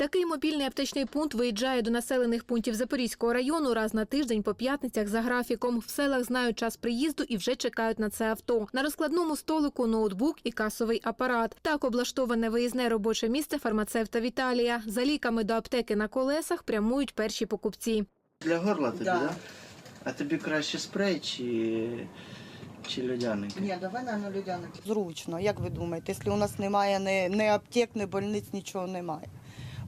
Такий мобільний аптечний пункт виїжджає до населених пунктів Запорізького району раз на тиждень по п'ятницях за графіком. В селах знають час приїзду і вже чекають на це авто. На розкладному столику ноутбук і касовий апарат. Так облаштоване виїзне робоче місце фармацевта Віталія. За ліками до аптеки на колесах прямують перші покупці. Для горла тобі, Да. да? А тобі краще спрей чи, чи льодяник? Ні, давай на людяник. Зручно, як ви думаєте, якщо у нас немає ні, ні аптек, ні больниць, нічого немає.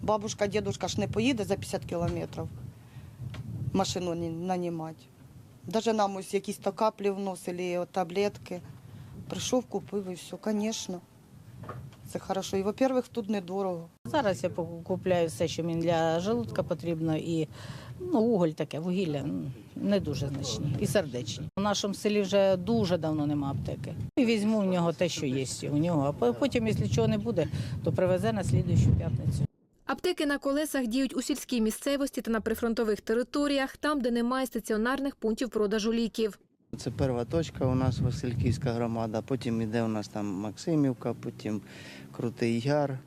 Бабушка, дідушка ж не поїде за 50 кілометрів машину нанімати. Навіть нам ось якісь то каплі вносили, таблетки. Прийшов, купив і все, звісно. Це хорошо. І, во-первых, тут недорого. Зараз я купляю все, що мені для желудка потрібно, і ну, уголь таке, вугілля не дуже значні і сердечні. У нашому селі вже дуже давно нема аптеки. І візьму в нього те, що є у нього, а потім, якщо чого не буде, то привезе на слідуючу п'ятницю. Аптеки на колесах діють у сільській місцевості та на прифронтових територіях, там, де немає стаціонарних пунктів продажу ліків. Це перша точка у нас Васильківська громада, потім іде у нас там Максимівка, потім Крутий Яр,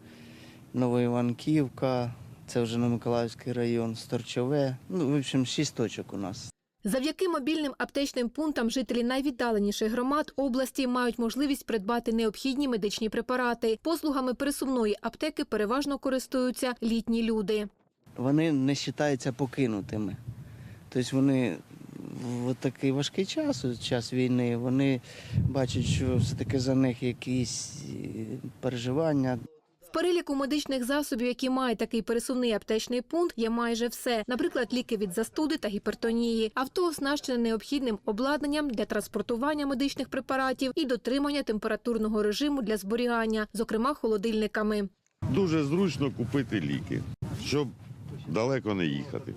Новоіванківка, це вже на Миколаївський район, Сторчове. Ну, в общем, шість точок у нас. Завдяки мобільним аптечним пунктам жителі найвіддаленіших громад області мають можливість придбати необхідні медичні препарати. Послугами пересувної аптеки переважно користуються літні люди. Вони не вважаються покинутими. Тобто вони в такий важкий час, час війни, вони бачать, що все-таки за них якісь е, переживання, переліку медичних засобів, які мають такий пересувний аптечний пункт, є майже все. Наприклад, ліки від застуди та гіпертонії. Авто оснащене необхідним обладнанням для транспортування медичних препаратів і дотримання температурного режиму для зберігання, зокрема холодильниками. Дуже зручно купити ліки, щоб далеко не їхати.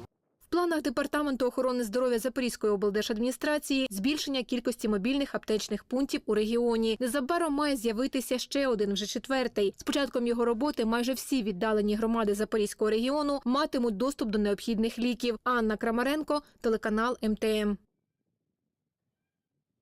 Планах департаменту охорони здоров'я Запорізької облдержадміністрації збільшення кількості мобільних аптечних пунктів у регіоні. Незабаром має з'явитися ще один, вже четвертий. З початком його роботи майже всі віддалені громади Запорізького регіону матимуть доступ до необхідних ліків. Анна Крамаренко, телеканал МТМ.